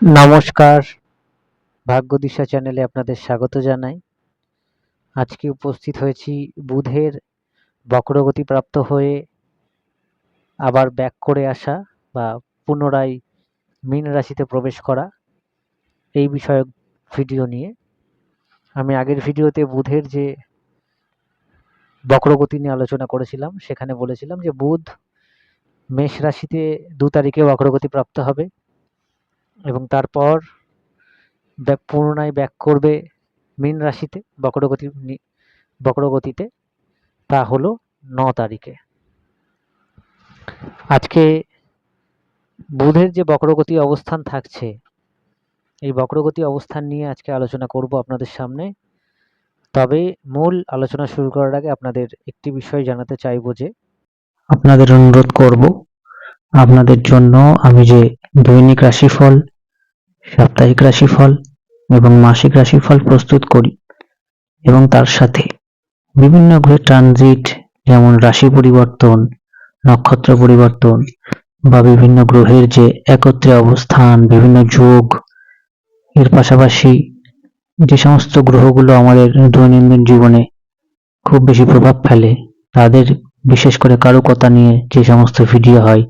নমস্কার। ভাগ্যদিশা চ্যানেলে আপনাদের স্বাগত জানাই। আজকে উপস্থিত হয়েছি বুধের বক্রগতি প্রাপ্ত হয়ে আবার ব্যাক করে আসা বা পুনরায় মীন রাশিতে প্রবেশ করা এই বিষয়ক ভিডিও নিয়ে। আমি আগের ভিডিওতে বুধের যে বক্রগতি নিয়ে আলোচনা করেছিলাম, সেখানে বলেছিলাম যে বুধ মেষ রাশিতে দু তারিখে বক্রগতি প্রাপ্ত হবে। এবং তারপর ব্যাক পুনরায় ব্যাক করবে মীন রাশিতে, বক্রগতি বক্রগতিতে। তা হলো ন তারিখে। আজকে বুধের যে বক্রগতি অবস্থান থাকছে, এই বক্রগতি অবস্থান নিয়ে আজকে আলোচনা করব আপনাদের সামনে। তবে মূল আলোচনা শুরু করার আগে আপনাদের একটি বিষয় জানাতে চাইব যে, আপনাদের অনুরোধ করব আপনাদের জন্য আমি যে দৈনিক রাশিফল, সাপ্তাহিক রাশিফল এবং মাসিক রাশিফল প্রস্তুত করি এবং তার সাথে বিভিন্ন গ্রহের ট্রানজিট যেমন রাশি পরিবর্তন, নক্ষত্র পরিবর্তন বা বিভিন্ন গ্রহের যে একত্রে অবস্থান, বিভিন্ন যোগ, এর পাশাপাশি যে সমস্ত গ্রহগুলো আমাদের দৈনন্দিন জীবনে খুব বেশি প্রভাব ফেলে, তাদের বিশেষ করে কারুকতা নিয়ে যে সমস্ত ভিডিও হয়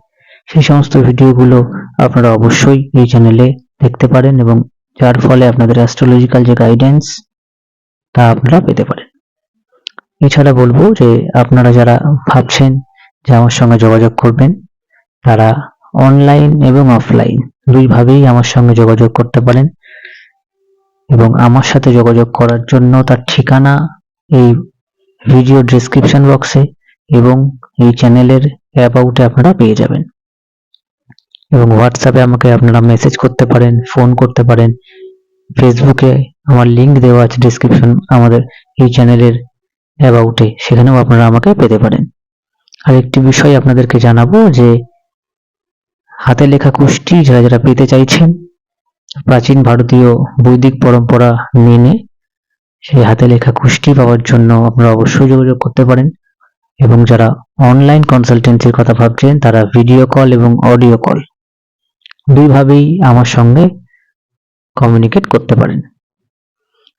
সেই সমস্ত ভিডিওগুলো আপনারা অবশ্যই এই চ্যানেলে দেখতে পারেন এবং যার ফলে আপনাদের অ্যাস্ট্রোলজিক্যাল যে গাইডেন্স তা আপনারা পেতে পারেন। এছাড়া বলব যে আপনারা যারা ভাবছেন যে আমার সঙ্গে যোগাযোগ করবেন, তারা অনলাইন এবং অফলাইন দুইভাবেই আমার সঙ্গে যোগাযোগ করতে পারেন এবং আমার সাথে যোগাযোগ করার জন্য তার ঠিকানা এই ভিডিও ডেসক্রিপশন বক্সে এবং এই চ্যানেলের অ্যাবাউটে আপনারা পেয়ে যাবেন। এবং হোয়াটসঅ্যাপে আমাকে আপনারা মেসেজ করতে পারেন ফোন করতে পারেন। ফেসবুকে আমার লিংক দেওয়া আছে ডেসক্রিপশন আমাদের এই চ্যানেলের অ্যাবাউটে সেখানেও আপনারা আমাকে পেতে পারেন। আর একটি বিষয় আপনাদেরকে জানাব যে, হাতে লেখা কুষ্টি যারা যারা পেতে চাইছেন, প্রাচীন ভারতীয় বৈদিক পরম্পরা মেনে সেই হাতে লেখা কুষ্টি পাওয়ার জন্য আপনারা অবশ্যই যোগাযোগ করতে পারেন। এবং যারা অনলাইন কনসালটেন্সির কথা ভাবছেন, তারা ভিডিও কল এবং অডিও কল দুইভাবেই আমার সঙ্গে কমিউনিকেট করতে পারেন।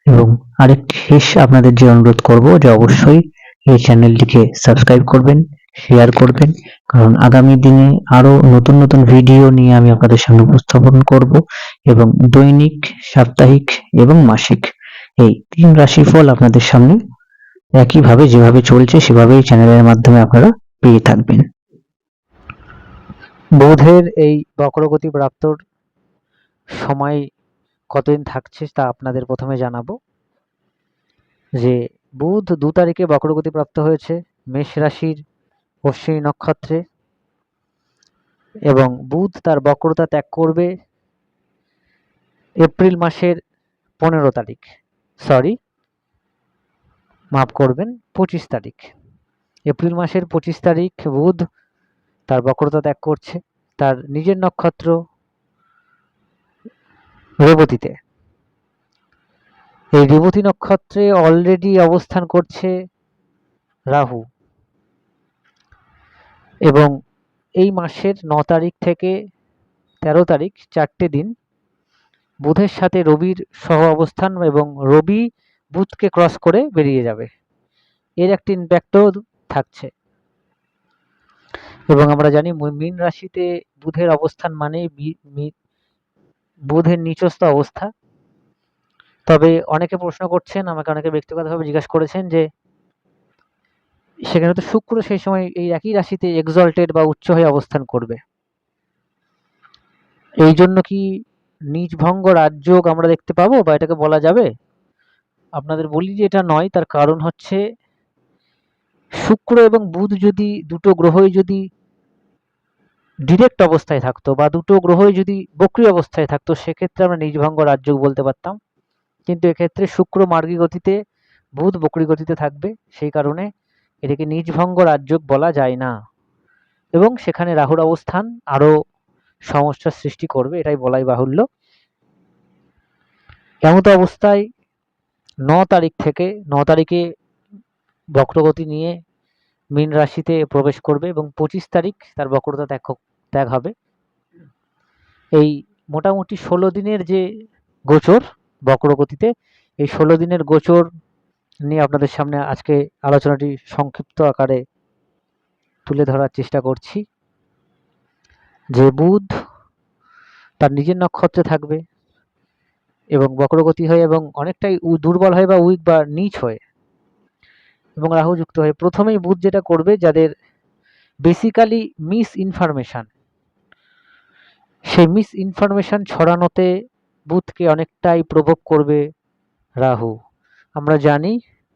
এবং আরেকটি শেষ আপনাদের যে অনুরোধ করব যে অবশ্যই এই চ্যানেলটিকে সাবস্ক্রাইব করবেন শেয়ার করবেন, কারণ আগামী দিনে আরও নতুন নতুন ভিডিও নিয়ে আমি আপনাদের সামনে উপস্থাপন করব এবং দৈনিক, সাপ্তাহিক এবং মাসিক এই তিন রাশিফল আপনাদের সামনে একইভাবে যেভাবে চলছে সেভাবেই চ্যানেলের মাধ্যমে আপনারা পেয়ে থাকবেন। বুধের এই বক্রগতি প্রাপ্তর সময় কতদিন থাকছে তা আপনাদের প্রথমে জানাব। যে বুধ দু তারিখে বক্রগতি প্রাপ্ত হয়েছে মেষ রাশির অশ্বিনী নক্ষত্রে এবং বুধ তার বক্রতা ত্যাগ করবে এপ্রিল মাসের পনেরো তারিখ। সরি, মাফ করবেন, পঁচিশ তারিখ। এপ্রিল মাসের পঁচিশ তারিখ বুধ বক্রতা ত্যাগ করছে, তার নিজের নক্ষত্র রেবতীতে এই রেবতী নক্ষত্রে অলরেডি অবস্থান করছে রাহু। এবং এই মাসের ন তারিখ থেকে তেরো তারিখ, চারটে দিন বুধের সাথে রবির সহ অবস্থান এবং রবি বুধকে ক্রস করে বেরিয়ে যাবে। এর একটি ইম্প্যাক্টও থাকছে। এবং আমরা জানি মীন রাশিতে বুধের অবস্থান মানে বুধের নিচস্থ অবস্থা। তবে অনেকে প্রশ্ন করছেন, আমাকে অনেকে ব্যক্তিগতভাবে জিজ্ঞাসা করেছেন যে সেখানে তো শুক্র সেই সময় এই একই রাশিতে এক্সল্টেড বা উচ্চ হয়ে অবস্থান করবে। এই জন্য কি নিজভঙ্গ রাজযোগ আমরা দেখতে পাবো বা এটাকে বলা যাবে? আপনাদের বলি যে এটা নয়, তার কারণ হচ্ছে শুক্র এবং বুধ যদি দুটো গ্রহই যদি ডিরেক্ট অবস্থায় থাকতো বা দুটো গ্রহই যদি বক্রি অবস্থায় থাকতো, সেক্ষেত্রে আমরা নিজভঙ্গ রাজযোগ বলতে পারতাম। কিন্তু এক্ষেত্রে শুক্র মার্গী গতিতে, বুধ বক্রি গতিতে থাকবে, সেই কারণে এটাকে নিজভঙ্গ রাজযোগ বলা যায় না। এবং সেখানে রাহুর অবস্থান আরও সমস্যার সৃষ্টি করবে, এটাই বলাই বাহুল্য। এমত অবস্থায় ন তারিখ থেকে, ন তারিখে বক্রগতি নিয়ে মীন রাশিতে প্রবেশ করবে এবং পঁচিশ তারিখ তার বক্রতা ত্যাগ ত্যাগ হবে। এই মোটামুটি ষোলো দিনের যে গোচর বক্রগতিতে, এই ষোলো দিনের গোচর নিয়ে আপনাদের সামনে আজকে আলোচনাটি সংক্ষিপ্ত আকারে তুলে ধরার চেষ্টা করছি। যে বুধ তার নিজের নক্ষত্রে থাকবে এবং বক্রগতি হয়ে এবং অনেকটাই দুর্বল হয় বা উইক বা নিচ হয়ে এবং রাহু যুক্ত হয়ে প্রথমেই বুধ যেটা করবে, যাদের বেসিক্যালি মিস ইনফরমেশন সেই মিস ইনফরমেশন ছড়ানোতে বুথকে অনেকটাই প্রভোগ করবে রাহু। আমরা জানি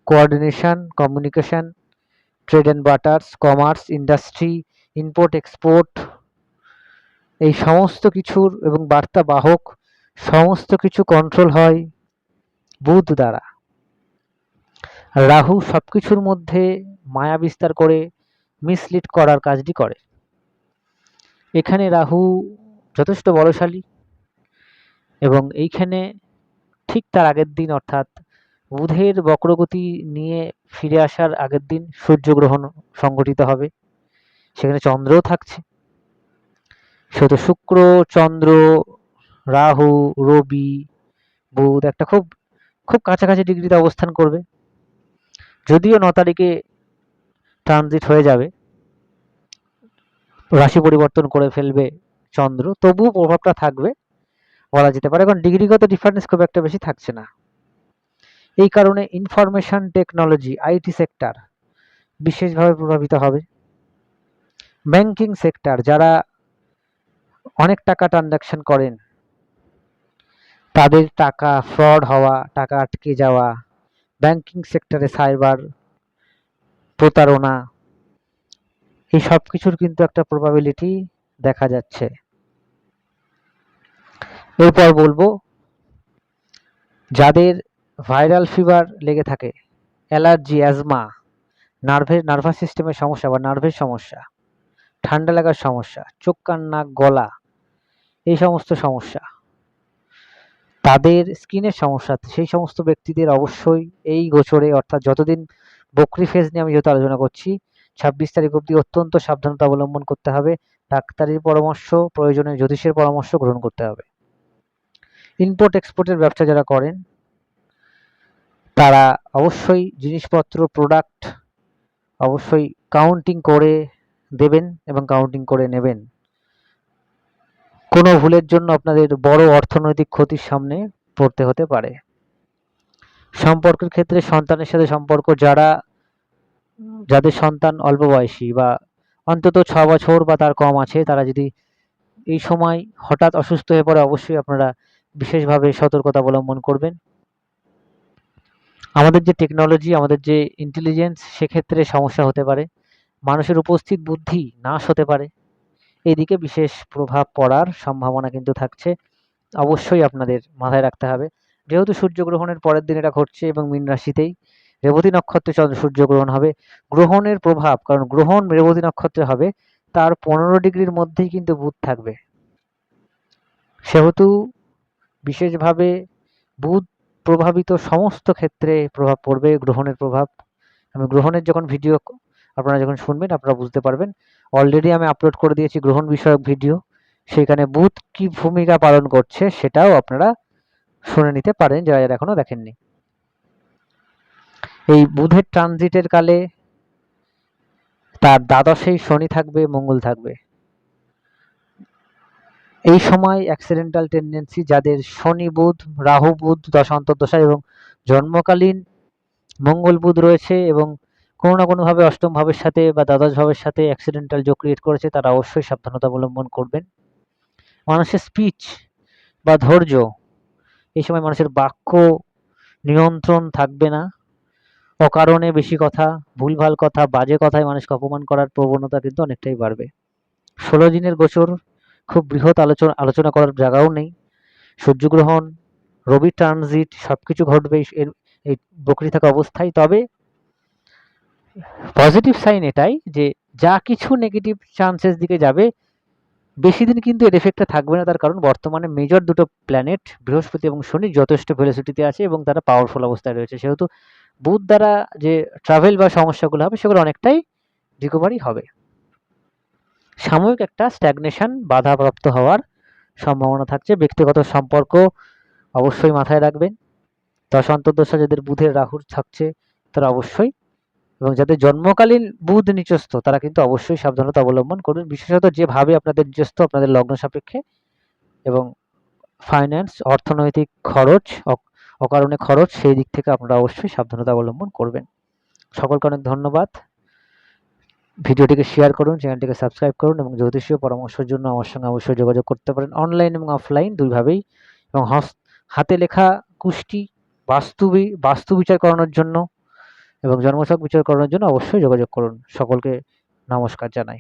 coordination communication trade and barters commerce industry import export এই সমস্ত কিছুর এবং বার্তা বাহক সমস্ত কিছু কন্ট্রোল হয় বুধ দ্বারা। রাহু সব কিছুর মধ্যে মায়া বিস্তার করে মিসলিড করার কাজটি করে। এখানে রাহু যথেষ্ট বলশালী। এবং এইখানে ঠিক তার আগের দিন অর্থাৎ বুধের বক্রগতি নিয়ে ফিরে আসার আগের দিন সূর্যগ্রহণ সংঘটিত হবে। সেখানে চন্দ্রও থাকছে। সেহেতু শুক্র, চন্দ্র, রাহু, রবি, বুধ একটা খুব খুব কাছাকাছি ডিগ্রিতে অবস্থান করবে। যদিও ন তারিখে ট্রানজিট হয়ে যাবে। রাশি পরিবর্তন করে ফেলবে চন্দ্র, তবুও প্রভাবটা থাকবে বলা যেতে পারে, কারণ ডিগ্রিগত ডিফারেন্স খুব একটা বেশি থাকছে না। এই কারণে ইনফরমেশন টেকনোলজি আইটি সেক্টর বিশেষভাবে প্রভাবিত হবে। ব্যাংকিং সেক্টর যারা অনেক টাকা ট্রানজাকশন করেন, তাদের টাকা ফ্রড হওয়া, টাকা আটকে যাওয়া ব্যাংকিং সেক্টরে সাইবার প্রতারণা, এই সব কিছুর কিন্তু একটা প্রবাবিলিটি দেখা যাচ্ছে। এরপর বলব, যাদের ভাইরাল ফিভার লেগে থাকে অ্যালার্জি অ্যাজমা নার্ভের নার্ভাস সিস্টেমের সমস্যা বা নার্ভের সমস্যা, ঠান্ডা লাগার সমস্যা, চোখ, কান, নাক, গলা, এই সমস্ত সমস্যা, তাদের স্কিনের সমস্যা, সেই সমস্ত ব্যক্তিদের অবশ্যই এই গোচরে, অর্থাৎ যতদিন বকরি ফেজ নিয়ে আমি যেহেতু আলোচনা করছি, ছাব্বিশ তারিখ অবধি অত্যন্ত সাবধানতা অবলম্বন করতে হবে। ডাক্তারের পরামর্শ প্রয়োজনে জ্যোতিষের পরামর্শ গ্রহণ করতে হবে। ইম্পোর্ট এক্সপোর্টের ব্যবসা যারা করেন, তারা অবশ্যই জিনিসপত্র প্রোডাক্ট অবশ্যই কাউন্টিং করে দেবেন এবং কাউন্টিং করে নেবেন। কোনো ভুলের জন্য আপনাদের বড় অর্থনৈতিক ক্ষতির সামনে পড়তে হতে পারে। সম্পর্কের ক্ষেত্রে সন্তানের সাথে সম্পর্ক যারা, যাদের সন্তান অল্প বয়সী বা অন্তত ছ বছর বা তার কম আছে, তারা যদি এই সময় হঠাৎ অসুস্থ হয়ে পড়ে, অবশ্যই আপনারা বিশেষভাবে সতর্কতা অবলম্বন করবেন। আমাদের যে টেকনোলজি আমাদের যে ইন্টেলিজেন্স সেক্ষেত্রে সমস্যা হতে পারে। মানুষের উপস্থিত বুদ্ধি নাশ হতে পারে। এদিকে বিশেষ প্রভাব পড়ার সম্ভাবনা কিন্তু থাকছে। অবশ্যই আপনাদের মাথায় রাখতে হবে। যেহেতু সূর্যগ্রহণের পরের দিন এটা ঘটছে এবং মীন রাশিতেই, রেবতী নক্ষত্রে চন্দ্র সূর্যগ্রহণ হবে। গ্রহণের প্রভাব, কারণ গ্রহণ রেবতী নক্ষত্রে হবে, তার পনেরো ডিগ্রির মধ্যেই কিন্তু বুধ থাকবে। সেহেতু বিশেষভাবে বুধ প্রভাবিত সমস্ত ক্ষেত্রে প্রভাব পড়বে গ্রহণের প্রভাব। আমি গ্রহণের যখন ভিডিও আপনারা যখন শুনবেন, আপনারা বুঝতে পারবেন। অলরেডি আমি আপলোড করে দিয়েছি গ্রহণ বিষয়ক ভিডিও। সেখানে বুধ কি ভূমিকা পালন করছে সেটাও আপনারা শুনে নিতে পারেন, যারা যারা এখনও দেখেননি। এই বুধের ট্রানজিটের কালে তার দ্বাদশেই শনি থাকবে, মঙ্গল থাকবে। এই সময় অ্যাক্সিডেন্টাল টেন্ডেন্সি যাদের শনি বুধ, রাহু বুধ দশা অন্তর্দশা এবং জন্মকালীন মঙ্গল বুধ রয়েছে এবং কোনো না কোনোভাবে অষ্টম ভাবের সাথে বা দ্বাদশ ভাবের সাথে অ্যাক্সিডেন্টাল যোগ ক্রিয়েট করেছে, তারা অবশ্যই সাবধানতা অবলম্বন করবেন। মানুষের স্পিচ বা ধৈর্য, এই সময় মানুষের বাক্য নিয়ন্ত্রণ থাকবে না। অকারণে বেশি কথা, ভুলভাল কথা, বাজে কথায় মানুষকে অপমান করার প্রবণতা কিন্তু অনেকটাই বাড়বে। ষোলো দিনের গোচর খুব বৃহৎ আলোচনা আলোচনা করার জায়গাও নেই। সূর্যগ্রহণ, রবি ট্রানজিট সব কিছু ঘটবে এই- বকরি থাকা অবস্থায়। তবে পজিটিভ সাইন এটাই যে যা কিছু নেগেটিভ চান্সেস দিকে যাবে, বেশি দিন কিন্তু এর এফেক্টটা থাকবে না। তার কারণ বর্তমানে মেজর দুটো প্ল্যানেট বৃহস্পতি এবং শনি, যথেষ্ট ভেলোসিটিতে আছে এবং তারা পাওয়ারফুল অবস্থায় রয়েছে। সেহেতু বুধ দ্বারা যে ট্রাভেল বা সমস্যাগুলো হবে, সেগুলো অনেকটাই রিকভারি হবে। সাময়িক একটা স্ট্যাগনেশন বাধাপ্রাপ্ত হওয়ার সম্ভাবনা থাকছে। ব্যক্তিগত সম্পর্ক অবশ্যই মাথায় রাখবেন। দশ অন্তর্দশা যাদের বুধের রাহুর থাকছে, তারা অবশ্যই এবং যাদের জন্মকালীন বুধ নিচস্থ তারা কিন্তু অবশ্যই সাবধানতা অবলম্বন করবেন বিশেষত যেভাবে আপনাদের নিচস্থ আপনাদের লগ্ন সাপেক্ষে এবং ফাইন্যান্স অর্থনৈতিক খরচ অকারণে খরচ, সেই দিক থেকে আপনারা অবশ্যই সাবধানতা অবলম্বন করবেন। সকলকে অনেক ধন্যবাদ। ভিডিওটিকে শেয়ার করুন চ্যানেলটিকে সাবস্ক্রাইব করুন এবং জ্যোতিষীয় পরামর্শের জন্য আমার সঙ্গে অবশ্যই যোগাযোগ করতে পারেন অনলাইন এবং অফলাইন দুইভাবেই এবং হাতে লেখা কুষ্টি বাস্তুবি বাস্তু বিচার করানোর জন্য এবং জন্মছক বিচার করানোর জন্য অবশ্যই যোগাযোগ করুন। সকলকে নমস্কার জানাই।